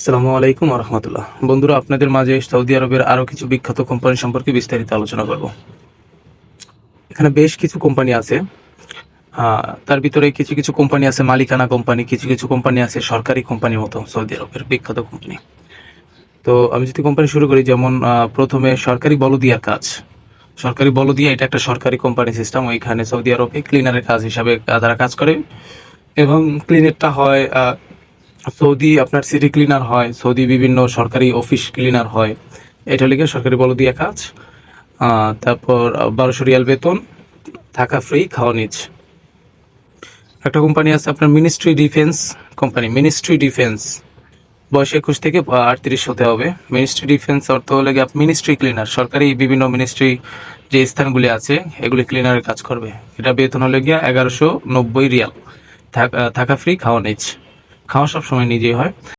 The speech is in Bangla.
আসসালামু আলাইকুম রহমতুল্লাহ বন্ধুরা, আপনাদের মাঝে সৌদি আরবের আরও কিছু বিখ্যাত কোম্পানি সম্পর্কে বিস্তারিত আলোচনা করব। এখানে বেশ কিছু কোম্পানি আছে। তার ভিতরে কিছু কিছু কোম্পানি আছে মালিকানা কোম্পানি, কিছু কিছু কোম্পানি আছে সরকারি কোম্পানির মতো সৌদি আরবের বিখ্যাত কোম্পানি। তো আমি যদি কোম্পানি শুরু করি, যেমন প্রথমে সরকারি বলদিয়ার কাজ। সরকারি বলদিয়া, এটা একটা সরকারি কোম্পানি সিস্টেম, ওইখানে সৌদি আরবে ক্লিনারের কাজ হিসাবে তারা কাজ করে। এবং ক্লিনারটা হয় সৌদি আপনার সিটি ক্লিনার হয়, সৌদি বিভিন্ন সরকারি অফিস ক্লিনার হয়। এটা লিখে সরকারি বলদিয়া কাজ। তারপর বারোশো রিয়াল বেতন, থাকা ফ্রি খাওয়া নিচ। একটা কোম্পানি আছে আপনার ministry defence company ministry defence বয়স একুশ থেকে আটত্রিশ হতে হবে। মিনিস্ট্রি ডিফেন্স অর্থ হলে গিয়ে মিনিস্ট্রি ক্লিনার সরকারি বিভিন্ন মিনিস্ট্রি যে স্থানগুলি আছে, এগুলি ক্লিনারের কাজ করবে। এটা বেতন হলে গিয়া এগারোশো নব্বই রিয়াল। থাকা ফ্রি খাওয়া নিচ। খাওয়া সব সময় নিজেই হয়।